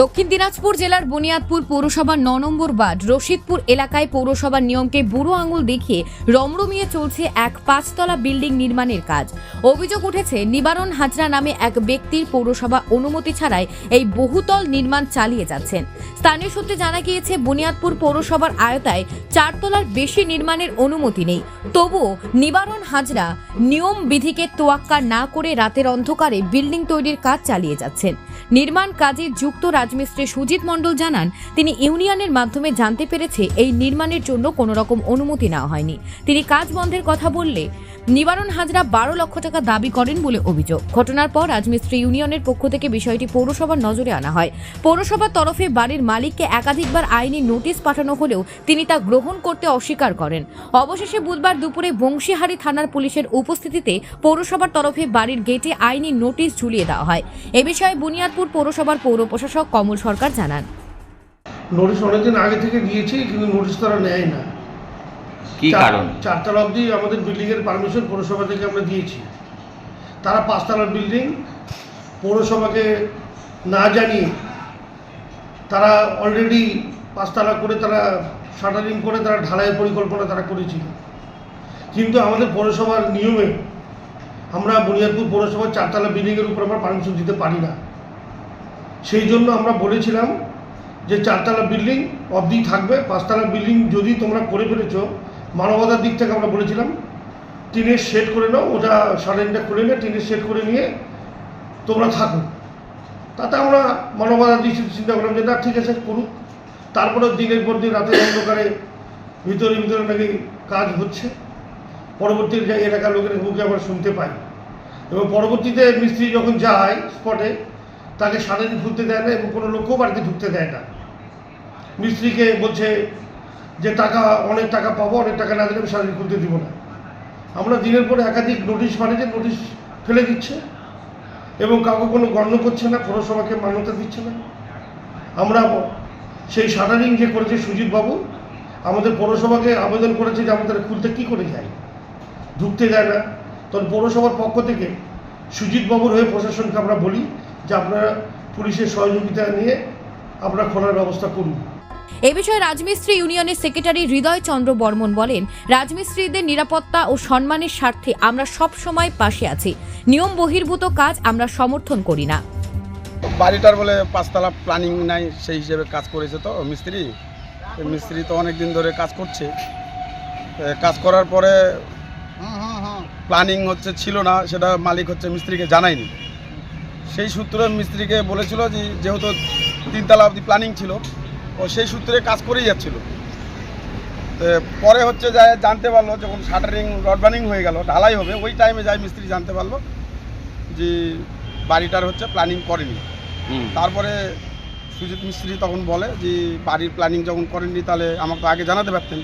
দক্ষিণ দিনাজপুর জেলার বুনিয়াদপুর পৌরসভার ন নম্বর ওয়ার্ড, রশিদপুর এলাকায় পৌরসভার নিয়মকে বুড়ো আঙুল দেখিয়ে রমরমিয়ে চলছে এক পাঁচতলা বিল্ডিং নির্মাণের কাজ। অভিযোগ উঠেছে, নিবারণ হাজরা নামে এক ব্যক্তির পৌরসভা অনুমতি ছাড়াই এই বহুতল নির্মাণ চালিয়ে যাচ্ছেন। স্থানীয় সূত্রে জানা গিয়েছে, বুনিয়াদপুর পৌরসভার আয়তায় চারতলার বেশি নির্মাণের অনুমতি নেই। তবুও নিবারণ হাজরা নিয়ম বিধিকে তোয়াক্কা না করে রাতের অন্ধকারে বিল্ডিং তৈরির কাজ চালিয়ে যাচ্ছেন। নির্মাণ কাজে যুক্ত রাজমিস্ত্রি সুজিত মণ্ডল জানান, তিনি ইউনিয়নের মাধ্যমে জানতে পেরেছে এই নির্মাণের জন্য কোনো রকম অনুমতি নেওয়া হয়নি। তিনি কাজ বন্ধের কথা বললে, নিবারণ হাজরা বারো লক্ষ টাকা দাবি করেন বলে অভিযোগ। ঘটনার পর রাজমিস্ত্রি ইউনিয়নের পক্ষ থেকে বিষয়টি পৌরসভার নজরে আনা হয়। পৌরসভার তরফে বাড়ির মালিককে একাধিকবার আইনি নোটিশ পাঠানো হলেও তিনি তা গ্রহণ করতে অস্বীকার করেন। অবশেষে বুধবার দুপুরে বংশীহারি থানার পুলিশের উপস্থিতিতে পৌরসভার তরফে বাড়ির গেটে আইনি নোটিশ ঝুলিয়ে দেওয়া হয়। এ বিষয়ে বুনিয়াদপুর পৌরসভার পৌর প্রশাসক কমল সরকার জানান। নোটিশ অনেকদিন আগে থেকে দিয়েছি কিন্তু নোটিশ তারা নেয় না। কি চার- কারণ? চারতলা অবধি আমাদের বিল্ডিংয়ের পারমিশন পৌরসভা থেকে আমরা দিয়েছি। তারা পাঁচতলার বিল্ডিং পৌরসভাকে না জানিয়ে তারা অলরেডি পাঁচতলা করে তারা শাটারিং করে তারা ঢালাইয়ের পরিকল্পনা তারা করেছিল। কিন্তু আমাদের পৌরসভার নিয়মে আমরা বুনিয়াদপুর পৌরসভার চারতলা বিল্ডিংয়ের উপর আমরা পারমিশন দিতে পারি না। সেই জন্য আমরা বলেছিলাম যে চারতলা বিল্ডিং অবধি থাকবে, পাঁচতলা বিল্ডিং যদি তোমরা করে ফেলেছ, মানবতার দিক থেকে আমরা বলেছিলাম, টিনের শেড করে নাও, ওটা সারেনটা খুলে নিয়ে টিনের শেড করে নিয়ে তোমরা থাকো। তাতে আমরা মানবতার দিক চিন্তা করলাম যে না, ঠিক আছে, করুক। তারপরে দিনের পর দিন রাতের অন্ধকারে ভিতরে ভিতরে নাকি কাজ হচ্ছে। পরবর্তী এলাকার লোকের মুখে আমরা শুনতে পাই। এবং পরবর্তীতে মিস্ত্রি যখন যায় স্পটে তাকে সারাদিন ঘুরতে দেয় না এবং কোনো লোকও বাড়িতে ঢুকতে দেয় না। মিস্ত্রিকে বলছে যে, টাকা, অনেক টাকা পাবো, অনেক টাকা না দিলে আমি সারাদিন খুলতে দিব না। আমরা দিনের পরে একাধিক নোটিশ মানে যে নোটিশ ফেলে দিচ্ছে এবং কাউকে কোনো গণ্য করছে না, পৌরসভাকে মান্যতা দিচ্ছে না। আমরা সেই শাটারিং যে করেছে সুজিত বাবু, আমাদের পৌরসভাকে আবেদন করেছে যে আমাদের খুলতে কী করে যায়। ঢুকতে দেয় না। তখন পৌরসভার পক্ষ থেকে সুজিত বাবুর হয়ে প্রশাসনকে আমরা বলি যে আপনারা পুলিশের সহযোগিতা নিয়ে আপনারা খোলার ব্যবস্থা করুন এ বিষয়ে রাজমিস্ত্রি ইউনিয়নের সেক্রেটারি হৃদয় চন্দ্র বর্মন বলেন রাজমিস্ত্রিদের নিরাপত্তা ও সম্মানের স্বার্থে আমরা সব সময় পাশে আছি। নিয়ম বহির্ভূত কাজ আমরা সমর্থন করি না। বাড়িটার বলে পাঁচতলা প্ল্যানিং নাই সেই হিসেবে কাজ করেছে তো মিস্ত্রি। তো মিস্ত্রি তো অনেক দিন ধরে কাজ করছে। কাজ করার পরে প্ল্যানিং হচ্ছে ছিল না সেটা মালিক হচ্ছে মিস্ত্রিকে জানায়নি। সেই সূত্রে মিস্ত্রিকে বলেছিল যে যেহেতু তিনতলা অবধি প্ল্যানিং ছিল ও সেই সূত্রে কাজ করেই যাচ্ছিল। তো পরে হচ্ছে যায় জানতে পারল যখন শাটারিং রড বার্নিং হয়ে গেল ঢালাই হবে ওই টাইমে যায় মিস্ত্রি জানতে পারল যে বাড়িটার হচ্ছে প্ল্যানিং করেনি। তারপরে সুজিত মিস্ত্রি তখন বলে যে বাড়ির প্ল্যানিং যখন করেননি তাহলে আমাকে তো আগে জানাতে পারতেন।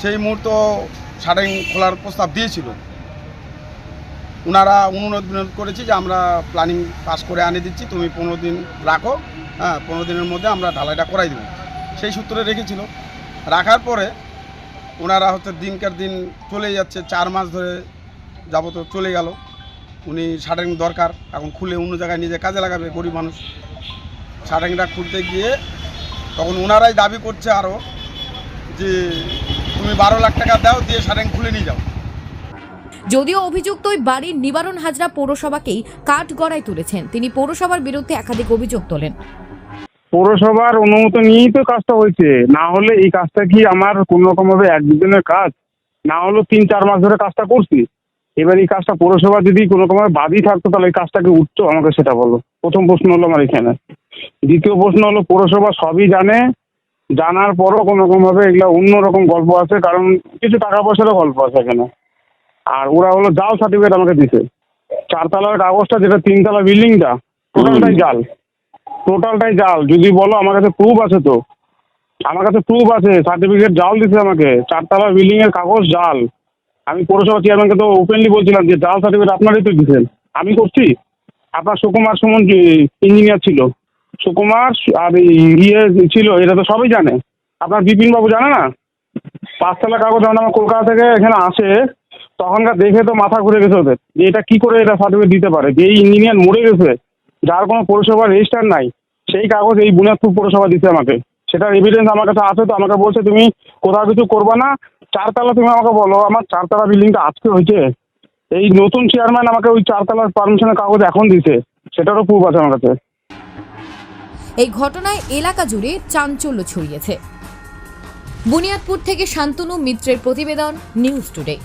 সেই মুহূর্ত শাটারিং খোলার প্রস্তাব দিয়েছিল। ওনারা অনুরোধ বিনোদ করেছি যে আমরা প্ল্যানিং পাস করে আনে দিচ্ছি, তুমি পনেরো দিন রাখো হ্যাঁ পনেরো দিনের মধ্যে আমরা ঢালাইটা করাই দেবো। সেই সূত্রে রেখেছিল। রাখার পরে ওনারা হচ্ছে দিনকার দিন চলে যাচ্ছে, চার মাস ধরে যাবত চলে গেল। উনি শাটারিং দরকার, এখন খুলে অন্য জায়গায় নিজে কাজে লাগাবে, গরিব মানুষ। শাটারিংটা খুলতে গিয়ে তখন ওনারাই দাবি করছে আরও যে, তুমি বারো লাখ টাকা দাও, দিয়ে শাটারিং খুলে নিয়ে যাও। যদিও অভিযুক্ত ওই বাড়ির নিবারণ হাজরা পৌরসভাকেই কাঠ গড়ায় তুলেছেন। তিনি পৌরসভার বিরুদ্ধে একাধিক অভিযোগ তোলেন। পৌরসভার অনুমতি নিয়েই তো কাজটা হয়েছে। না হলে এই কাজটা কি আমার কোনো রকম ভাবে এক দুদিনের কাজ? না হলেও তিন চার মাস ধরে কাজটা করছি। এবার এই কাজটা পৌরসভা যদি কোনো রকম ভাবে বাদই থাকতো, তাহলে এই কাজটা কি উঠতো। আমাকে সেটা বলো। প্রথম প্রশ্ন হলো আমার এখানে। দ্বিতীয় প্রশ্ন হলো, পৌরসভা সবই জানে। জানার পরও কোনো রকম ভাবে এগুলা অন্যরকম গল্প আছে। কারণ কিছু টাকা পয়সারও গল্প আছে এখানে। আর ওরা হলো জাল সার্টিফিকেট আমাকে দিছে। চারতলার কাগজটা যেটা তিনতলা বিল্ডিংটা টোটালটাই জাল। টোটালটাই জাল। যদি বলো আমার কাছে প্রুফ আছে তো। আমার কাছে প্রুফ আছে সার্টিফিকেট জাল দিছে আমাকে। চারতলা বিল্ডিং এর কাগজ জাল। আমি পৌরসভা চেয়ারম্যানকে তো ওপেনলি বলছিলাম যে জাল সার্টিফিকেট আপনারই তো দিচ্ছেন আমি করছি। আপনার সুকুমার সুমন ইঞ্জিনিয়ার ছিল। সুকুমার আর এই ইয়ে ছিল এটা তো সবাই জানে। আপনার বিপিনবাবু জানে না? পাঁচতলা কাগজ যখন আমার কলকাতা থেকে এখানে আসে তখনকার দেখে তো মাথা ঘুরে গেছে ওদের। যে এটা কি করে এটা সার্টিফিকেট দিতে পারে? যে এই ইঞ্জিনিয়ার মরে গেছে, যার কোনো পৌরসভার রেজিস্টার নাই, সেই কাগজ এই বুনিয়াদপুর পৌরসভা দিচ্ছে আমাকে। সেটার এভিডেন্স আমার কাছে আছে তো, আমাকে বলছে, তুমি কোথাও কিছু করবে না। চারতলা তুমি আমাকে বলো, আমার চারতলা বিল্ডিংটা আজকে হয়েছে। এই নতুন চেয়ারম্যান আমাকে ওই চারতলার পারমিশনের কাগজ এখন দিছে। সেটারও প্রুফ আছে আমার কাছে। এই ঘটনায় এলাকা জুড়ে চাঞ্চল্য ছড়িয়েছে। বুনিয়াদপুর থেকে শান্তনু মিত্রের প্রতিবেদন নিউজ টুডে